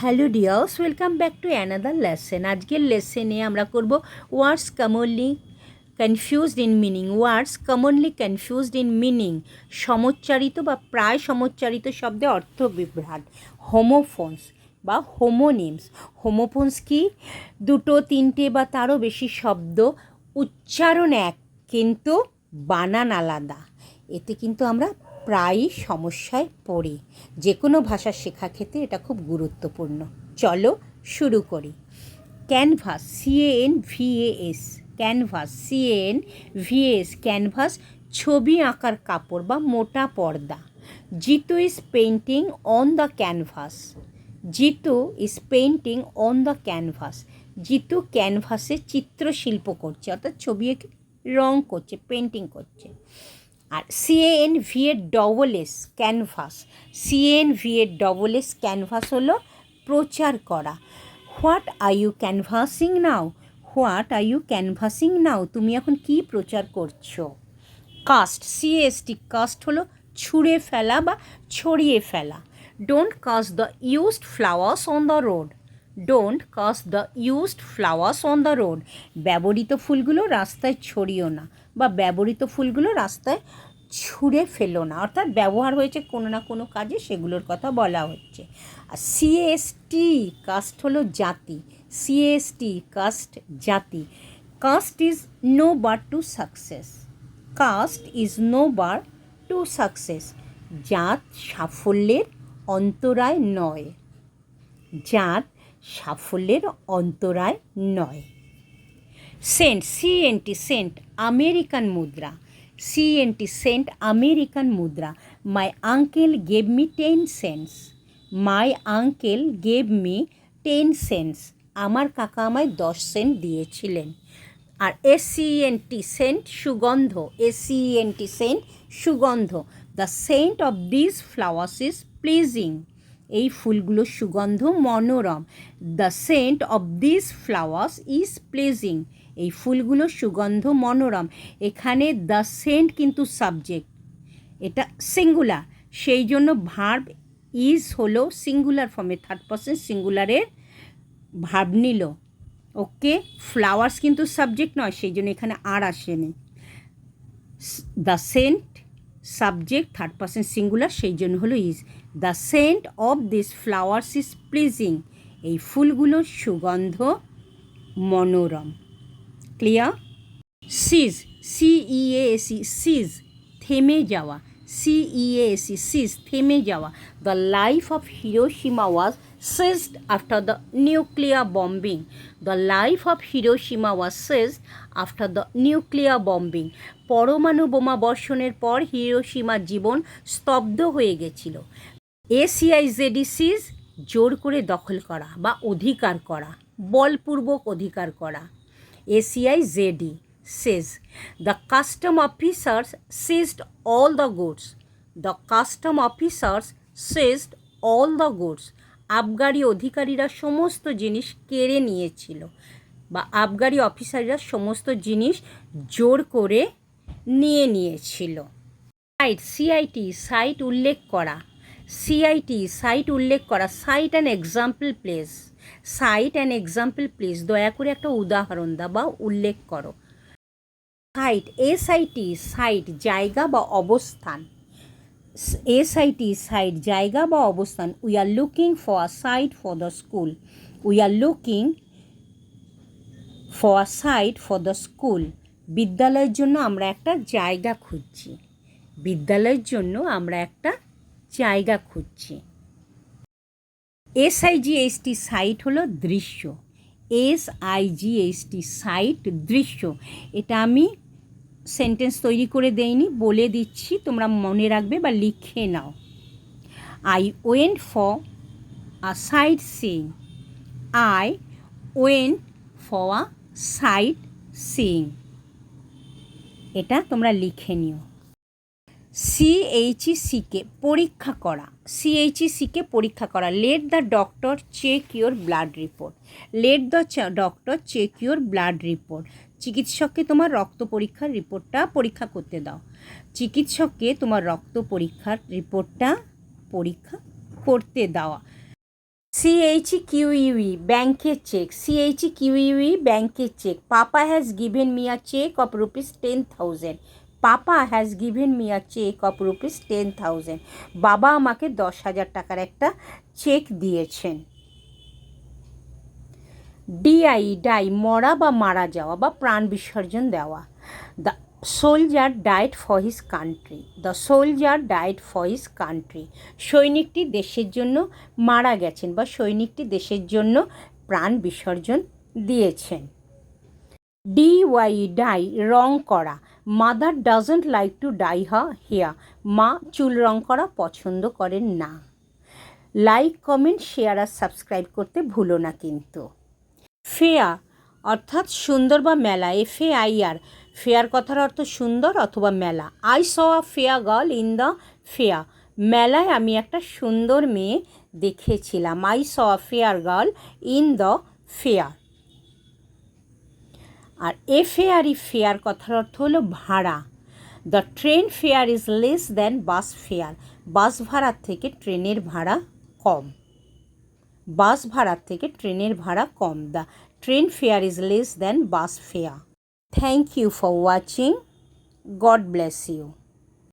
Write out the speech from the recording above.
Hello dears welcome back to another lesson আজকের লেসেনে আমরা করব words commonly confused in meaning words commonly confused in meaning সমচ্চারিত বা প্রায় সমচ্চারিত শব্দে অর্থ বিভ্রাট। হোমোফোনস বা হোমোনিমস হোমোফোনস কি? দুটো, তিনটে বা তারও বেশি শব্দ। উচ্চারণ এক, কিন্তু বানান আলাদা। এতে কিন্তু আমরা প্রায়ই সমস্যায় পড়ি। যে কোনো ভাষা শেখা ক্ষেত্রে এটা খুব গুরুত্বপূর্ণ। চলো শুরু করি। Canvas C A N V A S canvas C A N V S canvas, ছবি আঁকার কাপড় বা মোটা পর্দা। Jitu is painting on the canvas. Jitu is painting on the canvas. Jitu ক্যানভাসে চিত্রশিল্প করছে, অর্থাৎ ছবি রং করছে পেন্টিং করছে। আর C A N V A double S canvas C N V A double S canvas হলো প্রচার করা। What are you canvassing now what are you canvassing now তুমি এখন কি প্রচার করছ? কাস্ট সিএসটি কাস্ট হলো ছুঁড়ে ফেলা বা ছড়িয়ে ফেলা। Don't cast the used flowers on the road don't cast the used flowers on the road ব্যবহৃত ফুলগুলো রাস্তায় ছড়িও না। বা ব্যবহৃত ফুলগুলো রাস্তায় ছুঁড়ে ফেলো না। অর্থাৎ ব্যবহার হয়েছে কোনো না কোনো কাজে, সেগুলোর কথা বলা হচ্ছে। আর সিএসটি কাস্ট হলো জাতি। সিএসটি কাস্ট জাতি। Caste is no bar to success caste is no bar to success জাত সাফল্যের অন্তরায় নয়। জাত সাফল্যের অন্তরায় নয়। সেন্ট সিএনটি সেন্ট আমেরিকান মুদ্রা C N T cent American মুদ্রা। My uncle gave me ten cents my uncle gave me ten cents আমার কাকা আমায় দশ সেন্ট দিয়েছিলেন। আর S C N T scent সুগন্ধ। S C N T scent সুগন্ধ। The scent of this flowers is pleasing এই ফুলগুলোর সুগন্ধ মনোরম। The scent of this flowers is pleasing এই ফুলগুলোর সুগন্ধ মনোরম। এখানে দ্য সেন্ট কিন্তু সাবজেক্ট এটা সিঙ্গুলার সেই জন্য ভার্ব ইজ হলো সিঙ্গুলার ফর্মে থার্ড পার্সেন্ট সিঙ্গুলারের ভার্ব নিল। ওকে? ফ্লাওয়ার্স কিন্তু সাবজেক্ট নয়, সেই জন্য এখানে আর আসেনি। The scent subject third person singular সেই জন্য হলো is the scent of this flowers is pleasing এই ফুলগুলোর সুগন্ধ মনোরম। ক্লিয়ার সিজ সিইএসি সিজ থেমে যাওয়া। C E A S E cease থেমে যাওয়া। The life of Hiroshima was ceased after the nuclear bombing the life of Hiroshima was ceased after the nuclear bombing পরমাণু বোমা বর্ষণের পর হিরোসীমার জীবন স্তব্ধ হয়ে গেছিল। এসিআইজেডি সিজ জোর করে দখল করা বা অধিকার করা, বলপূর্বক অধিকার করা। S E I Z E says, the custom officers seized all the goods. The custom officers seized all the goods. আবগারি অধিকারীরা সমস্ত জিনিস কেড়ে নিয়েছিল বা আবগারি অফিসাররা সমস্ত জিনিস জোর করে নিয়ে নিয়েছিল। সাইট সিআইটি সাইট উল্লেখ করা। সিআইটি সাইট উল্লেখ করা। Cite and example place cite and example please দয়া করে একটা উদাহরণ দাও বা উল্লেখ করো। সাইট এস এসআইটি সাইট জায়গা বা অবস্থান। এস এসআইটি সাইট জায়গা বা অবস্থান। We are looking for site for the school we are looking for site for the school বিদ্যালয়ের জন্য আমরা একটা জায়গা খুঁজছি। বিদ্যালয়ের জন্য আমরা একটা জায়গা খুঁজছি। এসআইজিএসটি সাইট হলো দৃশ্য। এস আইজিএসটি সাইট দৃশ্য। এটা আমি সেন্টেন্স তৈরি করে দেইনি, বলে দিচ্ছি, তোমরা মনে রাখবে বা লিখে নাও। I went for a sightseeing I went for a sightseeing এটা তোমরা লিখে নিও। সিএইচইসিকে পরীক্ষা করা। C H E C K পরীক্ষা করা। Let the doctor check your blood report let the doctor check your blood report চিকিৎসককে তোমার রক্ত পরীক্ষার রিপোর্টটা পরীক্ষা করতে দাও। চিকিৎসককে তোমার রক্ত পরীক্ষার রিপোর্টটা পরীক্ষা করতে দেওয়া। সিএইচ কিউইউই ব্যাংকের cheque C H Q U E ব্যাংকের cheque papa has given me a cheque of rupees ten thousand papa has given me a cheque of rupees ten thousand বাবা আমাকে দশ হাজার টাকার একটা চেক দিয়েছেন। ডিআই ডাই মরা বা মারা যাওয়া বা প্রাণ বিসর্জন দেওয়া। The soldier died for his country the soldier died for his country সৈনিকটি দেশের জন্য মারা গেছেন বা সৈনিকটি দেশের জন্য প্রাণ বিসর্জন দিয়েছেন। ডি ওয়াই ডাই রং করা। Mother doesn't like to dye her hair মা চুল রং করা পছন্দ করেন না। লাইক কমেন্ট শেয়ার আর সাবস্ক্রাইব করতে ভুলো না কিন্তু। ফেয়া অর্থাৎ সুন্দর বা মেলা F A I R fair কথার অর্থ সুন্দর অথবা মেলা। I saw fair girl in the fair মেলায় আমি একটা সুন্দর মেয়ে দেখেছিলাম। I saw fair girl in the fair আর এ ফেয়ার ফেয়ার কথার অর্থ হলো ভাড়া। The train fare is less than bus fare bus ভাড়ার থেকে ট্রেনের ভাড়া কম। বাস ভাড়ার থেকে ট্রেনের ভাড়া কম। The train fare is less than bus fare thank you for watching God bless you